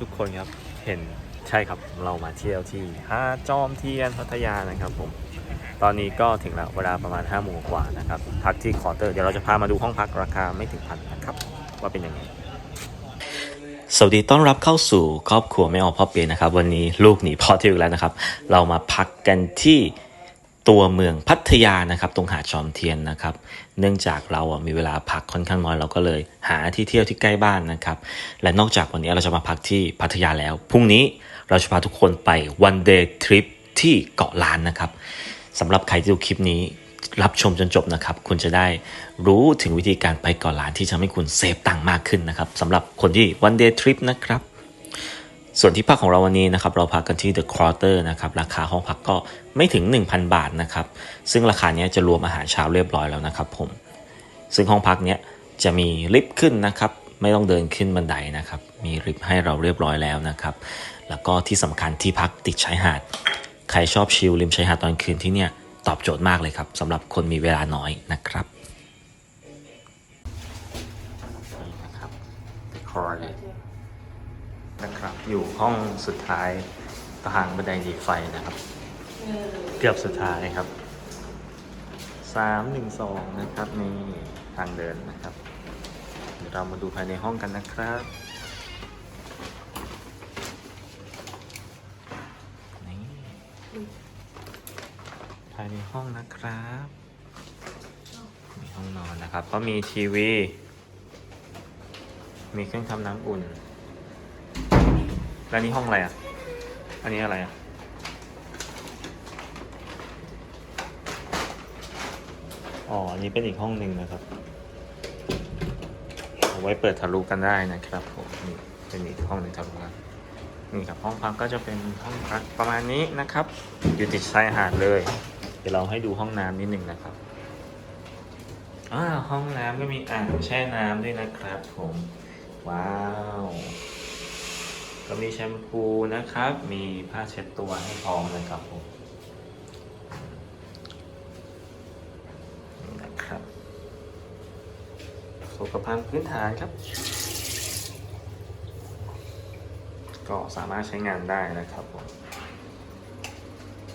ทุกคนครับเห็นใช่ครับเรามาเที่ยวที่หาจอมเทียนพัทยานะครับผมตอนนี้ก็ถึงแล้วเวลาประมาณ5้าโมงกว่านะครับพักที่คอเตอร์เดี๋ยวเราจะพามาดูห้องพักราคาไม่ถึงพันนะครับว่าเป็นยังไงสวัสดีต้อนรับเข้าสู่ครอบครัวไม่ออกพ่อเปียนะครับ วันนี้ลูกหนีพ่อเที่ยวแล้วนะครับ เรามาพักกันที่ ตัวเมืองพัทยานะครับตรงหาดจอมเทียนนะครับ เนื่องจากเราอะมีเวลาพักค่อนข้างน้อยเราก็เลย หาที่เที่ยวที่ใกล้บ้านนะครับ และนอกจากวันนี้เราจะมาพักที่พัทยาแล้ว พรุ่งนี้เราจะพาทุกคนไป one day trip ที่เกาะล้านนะครับสำหรับใครที่ดูคลิปนี้รับชมจนจบนะครับ คุณจะได้รู้ถึงวิธีการไปเกาะล้านที่จะทำให้คุณเซฟตังค์มากขึ้นนะครับสำหรับคนที่ one day trip นะครับ ส่วนที่พักของเราวันนี้นะครับเราพักกันที่ The Quarter นะครับราคาห้องพักก็ไม่ถึง 1,000 บาทนะครับซึ่งราคาเนี้ยจะรวมอาหารเช้าเรียบร้อยแล้วนะครับผมซึ่งห้องพักเนี้ยจะมีลิฟต์ขึ้นนะครับไม่ต้องเดินขึ้นบันไดนะครับมีลิฟต์ให้เราเรียบร้อยแล้วนะครับแล้วก็ที่สำคัญที่พักติดชายหาด ใครชอบชิลริมชายหาดตอนคืนที่เนี่ยตอบโจทย์มากเลยครับสำหรับคนมีเวลาน้อยนะครับนี่นะครับ The Quarter นะครับ อยู่ห้องสุดท้ายทางบันไดหนีไฟนะครับ เกือบสุดท้ายครับสามหนึ่งสองนะครับนี่ทางเดินนะครับ เดี๋ยวเรามาดูภายในห้องกันนะครับนี่ภายในห้องนะครับมีห้องนอนนะครับก็มีทีวี มีเครื่องทำน้ำอุ่น แล้วนี่ห้องอะไรอะ อันนี้อะไรอะ อ๋อ อันนี้เป็นอีกห้องหนึ่งนะครับเอาไว้เปิดทะลุกันได้นะครับผมนี่เป็นอีกห้องหนึ่งทะลุกันนี่ครับห้องพักก็จะเป็นห้องพักประมาณนี้นะครับ อยู่ติดชายหาดเลย เดี๋ยวเราให้ดูห้องน้ำนิดหนึ่งนะครับอ่าห้องน้ำก็มีอ่างแช่น้ำด้วยนะครับผม ว้าว ก็มีแชมพูนะครับ มีผ้าเช็ดตัวให้พร้อมนะครับผมนะครับสุขภัณฑ์พื้นฐานครับ ก็สามารถใช้งานได้นะครับผม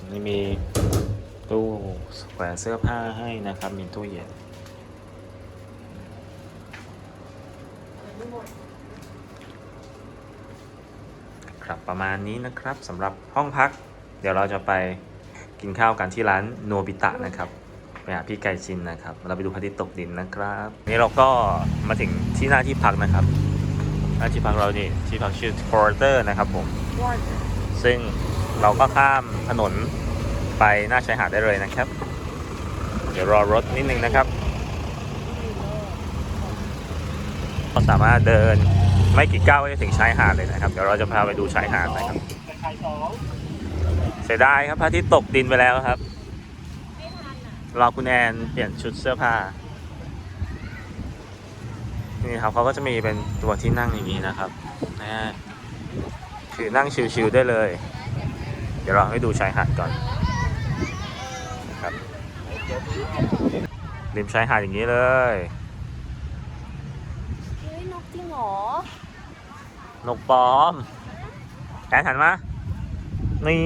นี่มีตู้แขวนเสื้อผ้าให้นะครับ มีตู้เย็นครับ ประมาณนี้นะครับสำหรับห้องพัก เดี๋ยวเราจะไปกินข้าวกันที่ร้านโนบิตะนะครับไปหาพี่ไก่จินนะครับ เราไปดูพระอาทิตย์ตกดินนะครับนี่เราก็มาถึงที่หน้าที่พักนะครับ หน้าที่พักเรานี่ที่พักชื่อ Porter นะครับผม ซึ่งเราก็ข้ามถนนไปหน้าชายหาดได้เลยนะครับ เดี๋ยวรอรถนิดนึงนะครับเราสามารถเดิน ไม่กี่ก้าวก็จะถึงชายหาดเลยนะครับ เดี๋ยวเราจะพาไปดูชายหาดนะครับ เสียดายครับพระอาทิตย์ตกดินไปแล้วครับรอคุณแอนเปลี่ยนชุดเสื้อผ้า นี่ครับเขาก็จะมีเป็นตัวที่นั่งอย่างนี้นะครับนะคือนั่งชิลๆได้เลย เดี๋ยวเราให้ดูชายหาดก่อนครับริมชายหาดอย่างนี้เลยเฮ้ยนกจริงหรอ นกปลอมแอนหันมา นี่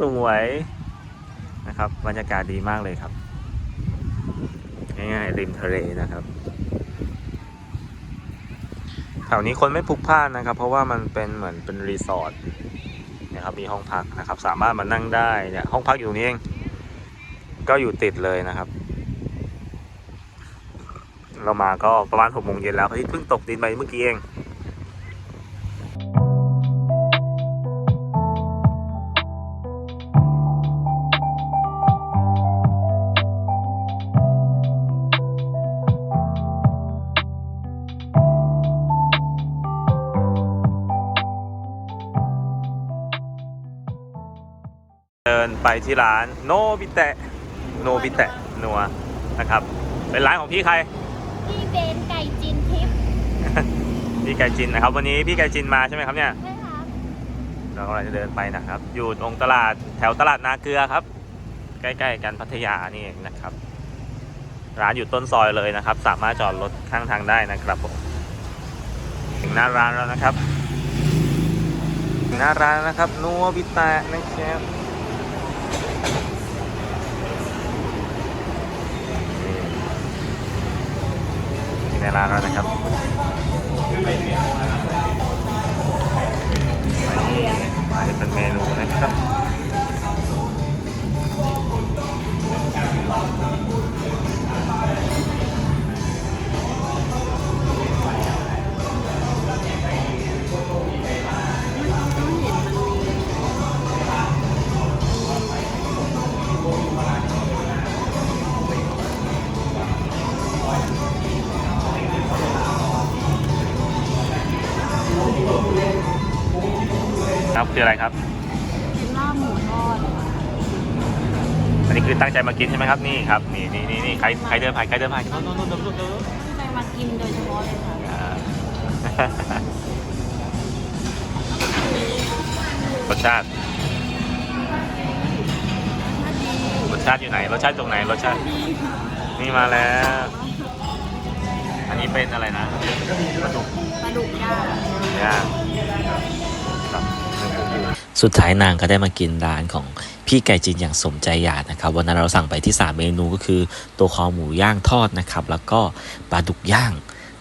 สวยๆ นะครับ บรรยากาศดีมากเลยครับ ง่ายๆ ริมทะเลนะครับ แถวนี้คนไม่พลุกพล่านนะครับ เพราะว่ามันเป็นเหมือนเป็นรีสอร์ทนะครับมีห้องพักนะครับ สามารถมานั่งได้เนี่ยห้องพักอยู่นี้เองก็อยู่ติดเลยนะครับ เรามาก็ประมาณหกโมงเย็นแล้วพระอาทิตย์เพิ่งตกดินไปเมื่อกี้เอง เดินไปที่ร้านโนบิเตะโนบิเตะนัวนะครับเป็นร้านของพี่ใคร พี่เบนไก่จินทิพย์พี่ไก่จินนะครับ วันนี้พี่ไก่จินมาใช่ไหมครับเนี่ย ใช่ครับเรากำลังจะเดินไปนะครับ อยู่ตรงตลาดแถวตลาดนาเกลือครับ ใกล้ๆกันพัทยานี่เองนะครับ ร้านอยู่ต้นซอยเลยนะครับ สามารถจอดรถข้างทางได้นะครับผมถึงหน้าร้านแล้วนะครับถึงหน้าร้านแล้วนะครับนัวบิตะนะครับ ในร้านแล้วนะครับ ครับคืออะไรครับ เป็นลาบหมูทอดค่ะอันนี้คือตั้งใจมากินใช่ไหมครับ นี่ครับ นี่นี่นี่นี่ใครใครเดินผ่านใครเดินผ่านโน่นโน่นโน่นโน่นโน่นโน่นตั้งใจมากินโดยเฉพาะเลยค่ะอ่ารสชาติรสชาติอยู่ไหน รสชาติตรงไหน รสชาตินี่มาแล้ว อันนี้เป็นอะไรนะปลาดุกปลาดุกย่างย่างครับเนื้อปู สุดท้ายนางก็ได้มากินร้านของพี่ไก่จินอย่างสมใจอยากนะครับ วันนั้นเราสั่งไปที่ 3 เมนูก็คือ ตัวคอหมูย่างทอดนะครับ แล้วก็ปลาดุกย่าง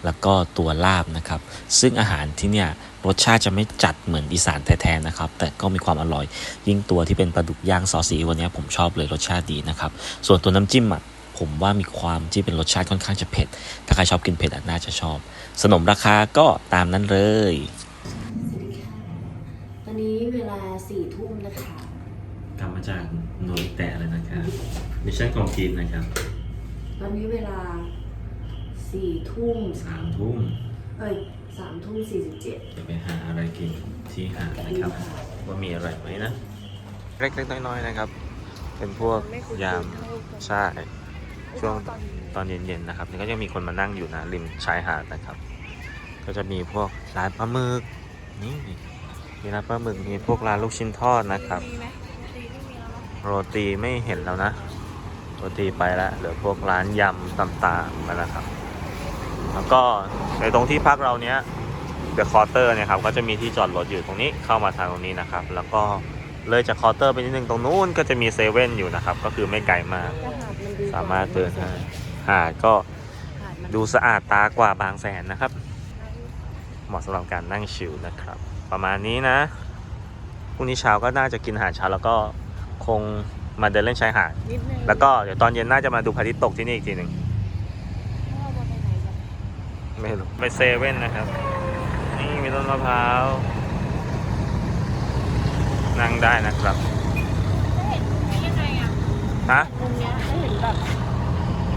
แล้วก็ตัวลาบนะครับ ซึ่งอาหารที่เนี่ยรสชาติจะไม่จัดเหมือนอีสานแท้ๆนะครับ แต่ก็มีความอร่อย ยิ่งตัวที่เป็นปลาดุกย่างซอสซีวันนี้ผมชอบเลยรสชาติดีนะครับ ส่วนตัวน้ำจิ้มอะผมว่ามีความที่เป็นรสชาติค่อนข้างจะเผ็ด ถ้าใครชอบกินเผ็ดน่าจะชอบ สนมราคาก็ตามนั้นเลย อนนี้เวลาสี่ทุ่มนะคะกลับมาจากโนริแตะเลยนะครับมิชชั่นของทีมนะครับตอนนี้เวลาสี่ทุ่มสามทุ่มเอ้ยสามทุ่มสี่สิบเจ็ดจะไปหาอะไรกินที่หาดนะครับว่ามีอะไรไหมนะเล็กๆน้อยๆนะครับ เป็นพวกยามใช่ช่วงตอนเย็นๆนะครับนี่ก็ยังมีคนมานั่งอยู่นะริมชายหาดนะครับ ก็จะมีพวกร้านปลาหมึกนี่ มีร้านปลาหมึกมีพวกร้านลูกชิ้นทอดนะครับ โรตีไม่เห็นแล้วนะ โรตีไปแล้วเหลือพวกร้านยำต่างๆมาแล้วครับ แล้วก็ในตรงที่พักเราเนี้ยเดอะคอร์เตอร์เนี่ยครับก็จะมีที่จอดรถอยู่ตรงนี้เข้ามาทางตรงนี้นะครับ แล้วก็เลยจากคอร์เตอร์ไปนิดนึงตรงนู้นก็จะมีเซเว่นอยู่นะครับ ก็คือไม่ไกลมาก สามารถเดินได้หาดก็ดูสะอาดตากว่าบางแสนนะครับ เหมาะสำหรับการนั่งชิลนะครับ ประมาณนี้นะพรุ่งนี้เช้าก็น่าจะกินอาหารเช้าแล้วก็คงมาเดินเล่นชายหาดนิดนึงแล้วก็เดี๋ยวตอนเย็นน่าจะมาดูพระอาทิตย์ตกที่นี่อีกทีหนึ่งพ่อจะไปไหนกันไม่รู้ไปเซเว่นนะครับ นี่มีต้นมะพร้าวนั่งได้นะครับจะเห็นตรงนี้ยังไงอะฮะตรงเนี้ยจะเห็นแบบ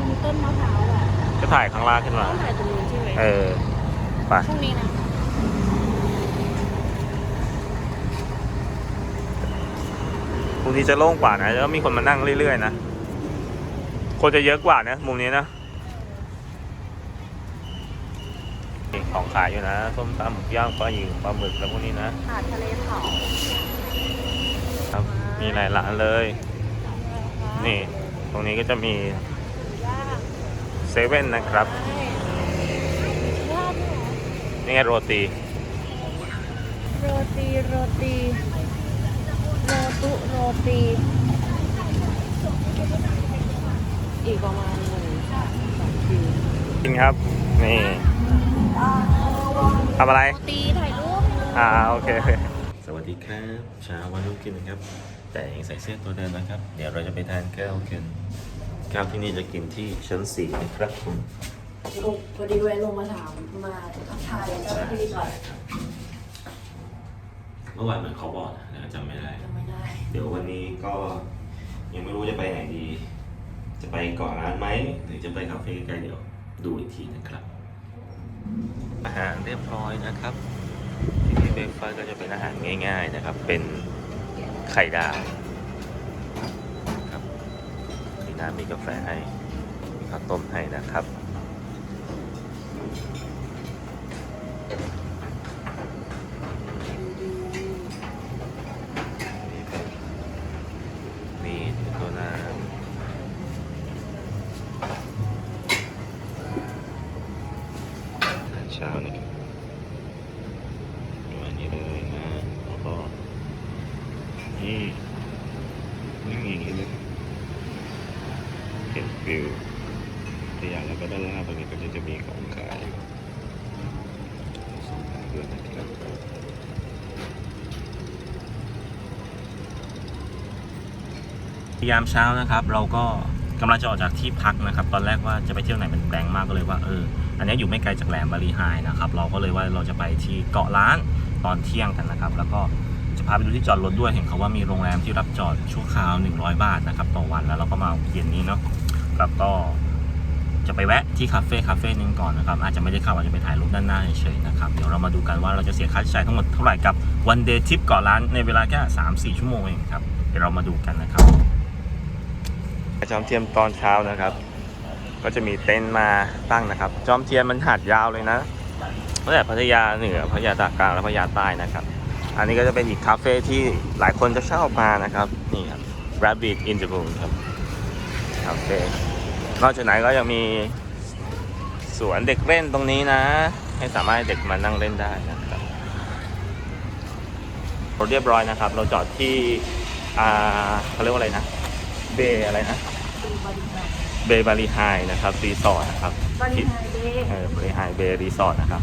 มีต้นมะพร้าวอะจะถ่ายข้างล่างขึ้นมาต้องถ่ายตรงนี้ใช่ไหมเออไป ช่วงนี้นะ พรุ่งนี้จะโล่งกว่านะแล้วมีคนมานั่งเรื่อยๆนะ คนจะเยอะกว่านะมุมนี้นะมีของขายอยู่นะส้มตำหมึกย่างปลาหยิงปลาหมึกแล้วพวกนี้นะหาดทะเลเผาครับมีหลายร้านเลย นี่ ตรงนี้ก็จะมีย่างเซเว่นนะครับใช่ย่างด้วยเหรอนี่ไงโรตี โรตี โรตีโร ตุโรตี อีกประมาณหนึ่งสองคิวจริงครับ นี่ทำอะไร โรตีถ่ายรูป อ่าโอเคสวัสดีครับเช้าวันรุ่งขึ้นนะครับ แต่ยังใส่เสื้อตัวเดิมนะครับ เดี๋ยวเราจะไปทานข้าวกันข้าวที่นี่จะกินที่ชั้นสี่นะครับผมลงพอดีแวะลงมาถามมาทักทายเจ้าหน้าที่ก่อน เมื่อวานเหมือนเขาบอกนะจำไม่ได้จำไม่ได้ เดี๋ยววันนี้ก็ยังไม่รู้จะไปไหนดี จะไปเกาะร้านไหมหรือจะไปคาเฟ่ใกล้ๆเดี๋ยวดูอีกทีนะครับ อาหารเรียบร้อยนะครับที่นี่เบรกฟาสก็จะเป็นอาหารง่าย ๆนะครับ เป็นไข่ดาวครับมีน้ำมีกาแฟให้มีข้าวต้มให้นะครับนี่เป็นมีตัวน้ำอาหารเช้านะครับประมาณนี้เลยนะแล้วก็ ยามเช้านะครับ เราก็กำลังจะออกจากที่พักนะครับ ตอนแรกว่าจะไปเที่ยวไหนเป็นแบงค์มากก็เลยว่าเอออันนี้อยู่ไม่ไกลจากแหลมบารีไฮนะครับ เราก็เลยว่าเราจะไปที่เกาะล้านตอนเที่ยงกันนะครับ แล้วก็จะพาไปดูที่จอดรถด้วยเห็นเขาว่ามีโรงแรมที่รับจอดชั่วคราว 100 บาทนะครับต่อวันแล้วเราก็มาเย็นนี้เนาะแล้วก็จะไปแวะที่คาเฟ่คาเฟ่หนึงก่อนนะครับ อาจจะไม่ได้เข้าอาจจะไปถ่ายรูปด้านหน้าเฉยๆนะครับ เดี๋ยวเรามาดูกันว่าเราจะเสียค่าใช้จ่ายทั้งหมดเท่าไหร่กับวันเดย์ทริปเกาะล้านในเวลาแค่3-4 ชั่วโมงเองครับเดี๋ยวเรามาดูกันนะครับ จอมเทียมตอนเช้านะครับ ก็จะมีเต็นท์มาตั้งนะครับ จอมเทียมมันหาดยาวเลยนะตั้งแต่พัทยาเหนือพัทยาตากกลางและพัทยาใต้นะครับ อันนี้ก็จะเป็นอีกคาเฟ่ที่หลายคนจะชอบมานะครับนี่ครับ Rabbit in the Moon ครับคาเฟ่นอกจากนั้นก็ยังมีสวนเด็กเล่นตรงนี้นะ ให้สามารถเด็กมานั่งเล่นได้นะครับเราเรียบร้อยนะครับ เราจอดที่อ่าเขาเรียกว่าอะไรนะ เบอะไรนะ เบย์บารีไฮนะครับรีสอร์ทนะครับบริหารเดย์เออบริไฮเบย์รีสอร์ทนะครับ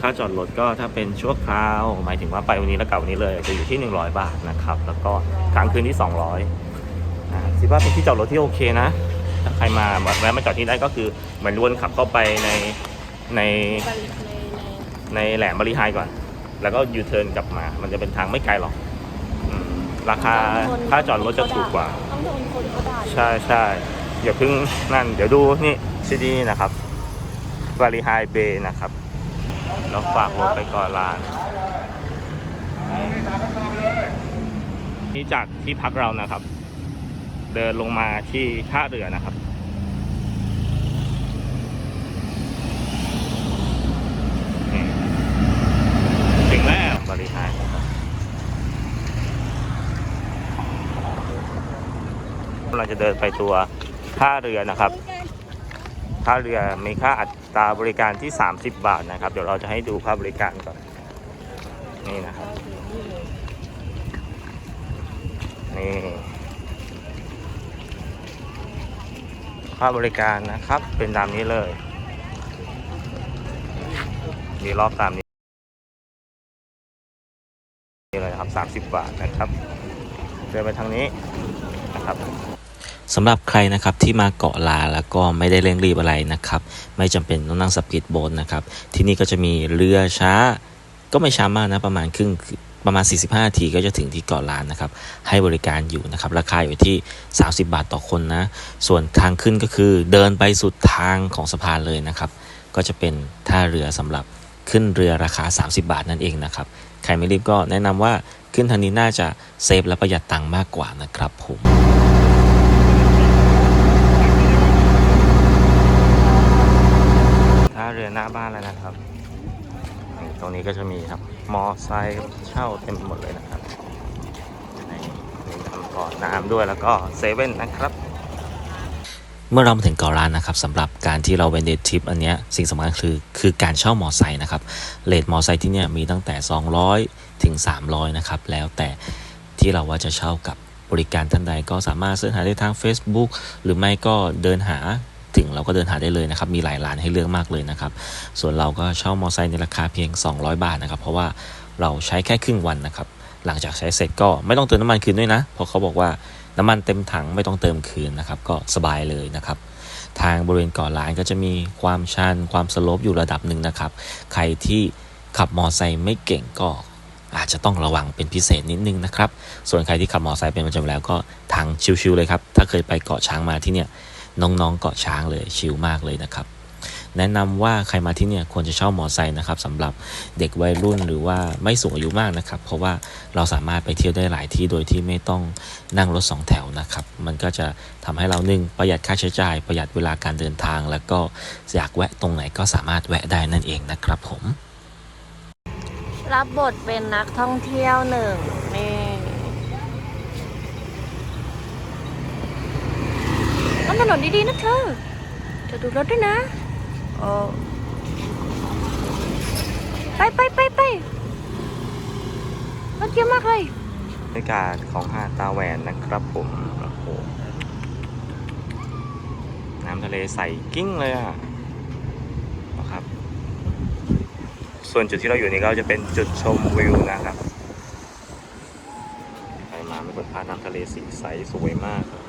ค่าจอดรถก็ถ้าเป็นชั่วคราว หมายถึงว่าไปวันนี้แล้วกลับวันนี้เลยจะอยู่ที่ 100 บาทนะครับ แล้วก็ค้างคืนที่ 200อ่าคิดว่าเป็นที่จอดรถที่โอเคนะ ถ้าใครมาแวะมาจอดที่ได้ก็คือเหมือนวนขับเข้าไปในในบริในในในแหลมบริไฮก่อน แล้วก็ยูเทิร์นกลับมา มันจะเป็นทางไม่ไกลหรอกอืมราคาค่าจอดรถจะถูกกว่า ต้องโดนคนเขาด่า ใช่ใช่อย่าเพิ่งนั่น เดี๋ยวดูนี่ซีดีนะครับบาริไฮเบย์นะครับเราฝากรถไปก่อนร้าน นี่จากที่พักเรานะครับ เดินลงมาที่ท่าเรือนะครับ นี่ถึงแล้วบริหารนะครับ เราจะเดินไปตัวท่าเรือนะครับท่าเรือมีค่าอัตราบริการที่ 30 บาทนะครับ เดี๋ยวเราจะให้ดูค่าบริการก่อนนี่นะครับนี่ค่าบริการนะครับเป็นตามนี้เลย มีรอบตามนี้นี่เลยครับ 30 บาทนะครับ เดินไปทางนี้นะครับ สำหรับใครนะครับที่มาเกาะลาแล้วก็ไม่ได้เร่งรีบอะไรนะครับ ไม่จำเป็นต้องนั่งสปีดโบ๊ทนะครับ ที่นี่ก็จะมีเรือช้า ก็ไม่ช้ามากนะประมาณครึ่งประมาณ 45นาทีก็จะถึงที่เกาะล้านนะครับ ให้บริการอยู่นะครับ ราคาอยู่ที่ 30 บาทต่อคนนะ ส่วนทางขึ้นก็คือเดินไปสุดทางของสะพานเลยนะครับ ก็จะเป็นท่าเรือสำหรับขึ้นเรือราคา 30 บาทนั่นเองนะครับ ใครไม่รีบก็แนะนำว่าขึ้นทางนี้น่าจะเซฟและประหยัดตังค์มากกว่านะครับผม ท่าเรือ หน้าบ้านแล้วนะครับ ตรงนี้ก็จะมีครับ มอไซค์เช่าเต็มหมดเลยนะครับนี่มีน้ำก่อนน้ำด้วยแล้วก็เซเว่นนะครับเมื่อเรามาถึงเกาะล้านนะครับสำหรับการที่เราเป็นเดททริปอันเนี้ยสิ่งสำคัญคือคือการเช่ามอไซค์นะครับเลทมอไซค์ที่เนี่ยมีตั้งแต่ 200 ถึง 300 นะครับ แล้วแต่ที่เราว่าจะเช่ากับบริการท่านใดก็สามารถเสิร์ชหาได้ทาง Facebook หรือไม่ก็เดินหา ถึงเราก็เดินหาได้เลยนะครับ มีหลายร้านให้เลือกมากเลยนะครับ ส่วนเราก็เช่ามอไซค์ในราคาเพียง 200 บาทนะครับ เพราะว่าเราใช้แค่ครึ่งวันนะครับ หลังจากใช้เสร็จก็ไม่ต้องเติมน้ำมันคืนด้วยนะ เพราะเขาบอกว่าน้ำมันเต็มถังไม่ต้องเติมคืนนะครับ ก็สบายเลยนะครับ ทางบริเวณเกาะล้านก็จะมีความชันความสโลปอยู่ระดับหนึ่งนะครับ ใครที่ขับมอไซค์ไม่เก่งก็อาจจะต้องระวังเป็นพิเศษนิดนึงนะครับ ส่วนใครที่ขับมอไซค์เป็นประจำแล้วก็ทางชิวๆเลยครับ ถ้าเคยไปเกาะช้างมาที่เนี่ย น้องๆเกาะช้างเลยชิลมากเลยนะครับ แนะนำว่าใครมาที่เนี่ยควรจะเช่ามอไซค์นะครับสำหรับเด็กวัยรุ่นหรือว่าไม่สูงอายุมากนะครับ เพราะว่าเราสามารถไปเที่ยวได้หลายที่โดยที่ไม่ต้องนั่งรถสองแถวนะครับ มันก็จะทำให้เราหนึ่งประหยัดค่าใช้จ่าย ประหยัดเวลาการเดินทาง แล้วก็อยากแวะตรงไหนก็สามารถแวะได้นั่นเองนะครับผม รับบทเป็นนักท่องเที่ยวหนึ่งนี่ ต้องถนนดีๆนะเธอ เธอดูรถด้วยนะโอ้ไปไปไปไปรถเยอะมากเลยบรรยากาศของหาดตาแหวนนะครับผม โอ้โห น้ำทะเลใสกิ้งเลยอะนะครับ ส่วนจุดที่เราอยู่นี่ก็จะเป็นจุดชมวิวนะครับ ใครมาไม่กดพาน้ำทะเลสีใสสวยมากครับ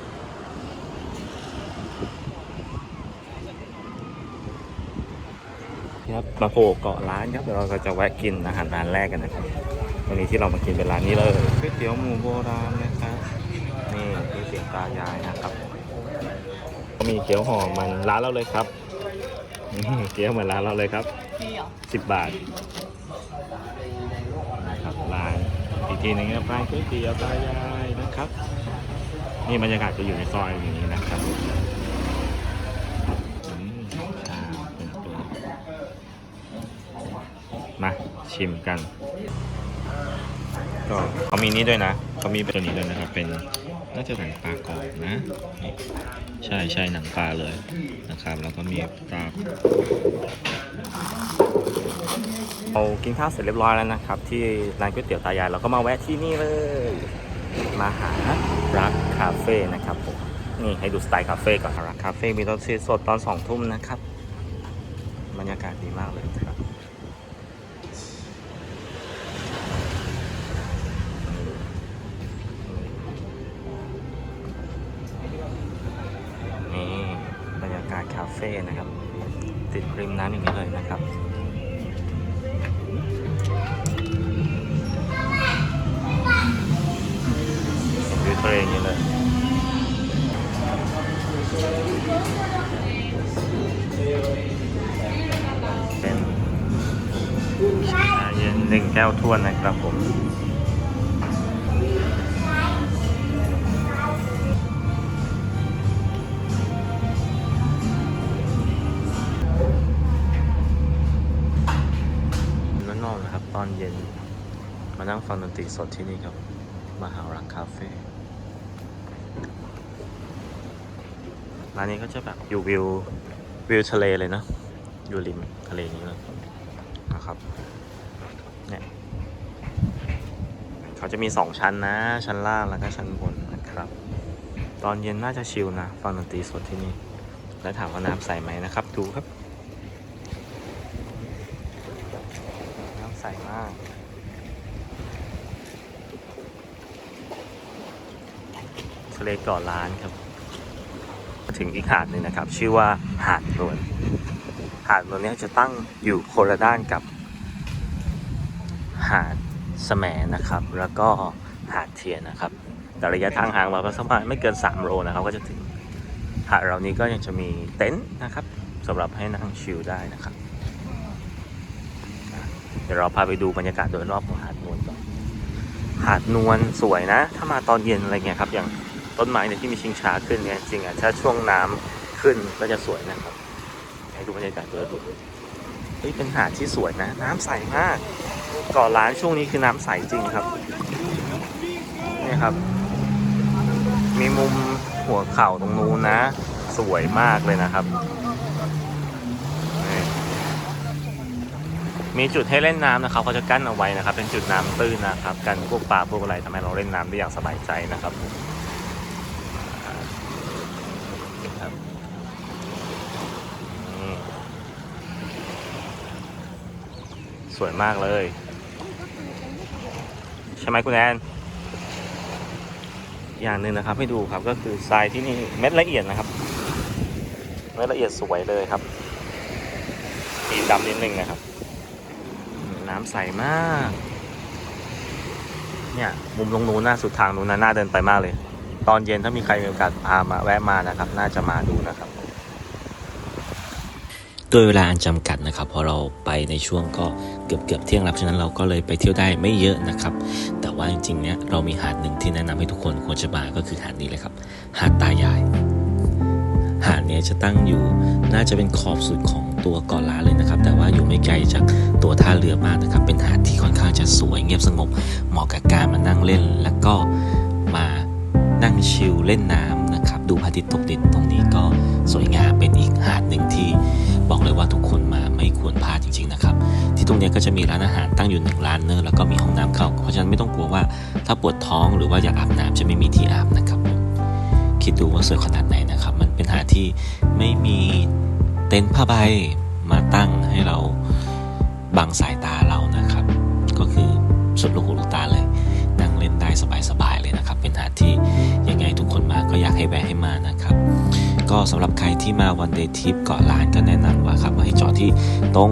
มาโผล่เกาะร้านครับเดี๋ยวเราก็จะแวะกินอาหารร้านแรกกันนะครับวันนี้ที่เรามากินเป็นร้านนี้เลยก๋วยเตี๋ยวหมูโบราณนะครับนี่ที่เสียงตายายนะครับ ก็มีเกี๊ยวห่อมันร้านเราเลยครับนี่เกี๊ยวเหมือนร้านเราเลยครับดีเหรอสิบบาทนะครับร้านอีกทีหนึงครับร้านก๋วยเตี๋ยวตายายนะครับ นี่บรรยากาศจะอยู่ในซอยอย่างนี้นะครับ ชิมกันก็เขามีนี้ด้วยนะเขามีตัวนี้ด้วยนะครับ เป็นน่าจะหนังปลากรอบนะ ใช่ใช่หนังปลาเลยนะครับ แล้วก็มีปลาเรากินข้าวเสร็จเรียบร้อยแล้วนะครับ ที่ร้านก๋วยเตี๋ยวตายายเราก็มาแวะที่นี่เลย มาหารักคาเฟ่นะครับผมนี่ให้ดูสไตล์คาเฟ่ก่อนรักคาเฟ่มีตอนสดตอนสองทุ่มนะครับ บรรยากาศดีมากเลย ฟ่นะครับ ติดริมน้ำอย่างนี้เลยนะครับวิวทะเลอย่างนี้เลยเป็นชาเย็นหนึ่งแก้วท้วนนะครับผม อนนะครับตอนเย็น มานั่งฟังดนตรีสดที่นี่ครับมหารักคาเฟ่ร้านนี้ก็จะแบบอยู่วิววิวทะเลเลยเนะ อยู่ริมทะเลนี้เลยนะครับเนี่ยเขาจะมีสองชั้นนะ ชั้นล่างแล้วก็ชั้นบนนะครับ ตอนเย็นน่าจะชิลนะ ฟังดนตรีสดที่นี่ แล้วถามว่าน้ำใสไหมนะครับ ดูครับ น้ำ ใสมาก ทะเลเกาะล้านครับ ถึงอีกหาดหนึ่งนะครับ ชื่อว่าหาดนวลหาดนวลนี้จะตั้งอยู่คนละด้านกับ หาดแสมนะครับ แล้วก็หาดเทียนนะครับ แต่ระยะทางห่างมาประมาณไม่เกิน 3 โลนะครับ ก็จะถึงหาดเรานี้ก็ยังจะมีเต็นท์นะครับสำหรับให้นั่งชิลได้นะครับ เดี๋ยวเราพาไปดูบรรยากาศโดยรอบของหาดนวลก่อน หาดนวลสวยนะ ถ้ามาตอนเย็นอะไรเงี้ยครับ อย่างต้นไม้เนี่ยที่มีชิงช้าขึ้นเนี่ยจริงอะถ้าช่วงน้ำขึ้นก็จะสวยนะครับ ให้ดูบรรยากาศโดยรวมเฮ้ยเป็นหาดที่สวยนะ น้ำใสมากกาะล้านช่วงนี้คือน้ำใสจริงครับเนี่ยครับ มีมุมหัวเข่าตรงนู้นนะ สวยมากเลยนะครับ มีจุดให้เล่นน้ำนะครับเขาจะกั้นเอาไว้นะครับ เป็นจุดน้ำตื้นนะครับกันพวกปลาพวกอะไรทำให้เราเล่นน้ำได้อย่างสบายใจนะครับครับสวยมากเลย ใช่ไหมคุณแอนอย่างหนึ่งนะครับให้ดูครับก็คือทรายที่นี่เม็ดละเอียดนะครับเม็ดละเอียดสวยเลยครับสีดำนิดนึงนะครับำใสมาก เนี่ย มุมตรงนู้นหน้าสุดทางนู้นนะน่าเดินไปมากเลย ตอนเย็นถ้ามีใครมีโอกาสพามาแวะมานะครับ น่าจะมาดูนะครับโดยเวลาอันจำกัดนะครับพอเราไปในช่วงก็เกือบเกือบเที่ยงแล้วฉะนั้นเราก็เลยไปเที่ยวได้ไม่เยอะนะครับ แต่ว่าจริงๆเนี่ยเรามีหาดหนึ่งที่แนะนำให้ทุกคนควรจะมาก็คือหาดนี้เลยครับ หาดตายาย หาดเนี้จะตั้งอยู่น่าจะเป็นขอบสุดของ ตัวเกาะล้านเลยนะครับ แต่ว่าอยู่ไม่ไกลจากตัวท่าเรือมากนะครับ เป็นหาดที่ค่อนข้างจะสวยเงียบสงบ เหมาะกับการมานั่งเล่น แล้วก็มานั่งชิลเล่นน้ำนะครับ ดูพระอาทิตย์ตกดินตรงนี้ก็สวยงามเป็นอีกหาดหนึ่งที่บอกเลยว่าทุกคนมาไม่ควรพลาดจริง ๆนะครับ ที่ตรงนี้ก็จะมีร้านอาหารตั้งอยู่หนึ่งร้านเนอะแล้วก็มีห้องน้ำเข้า เพราะฉะนั้นไม่ต้องกลัวว่าถ้าปวดท้องหรือว่าอยากอาบน้ำจะไม่มีที่อาบนะครับคิดดูว่าสวยขนาดไหนนะครับ มันเป็นหาดที่ไม่มี ต็นท์ผ้าใบมาตั้งให้เราบังสายตาเรานะครับ ก็คือสุดลูกหูลูกตาเลย นั่งเล่นได้สบายๆเลยนะครับ เป็นหาดที่ยังไงทุกคนมาก็อยากให้แวะให้มานะครับ ก็สำหรับใครที่มาวันเดย์ทริปเกาะล้านก็แนะนำว่าครับว่าให้จอดที่ตรง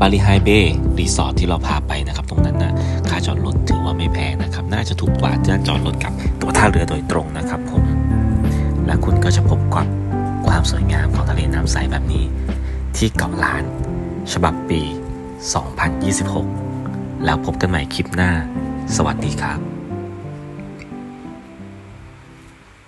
บาลีไฮเบย์รีสอร์ทที่เราพาไปนะครับ ตรงนั้นนะค่าจอดรถถือว่าไม่แพงนะครับ น่าจะถูกกว่าที่จอดรถกับตัวท่าเรือโดยตรงนะครับผมและคุณก็จะพบกับ ความสวยงามของทะเลน้ำใสแบบนี้ ที่เกาะล้าน ฉบับปี 2026 แล้วพบกันใหม่คลิปหน้า สวัสดีครับ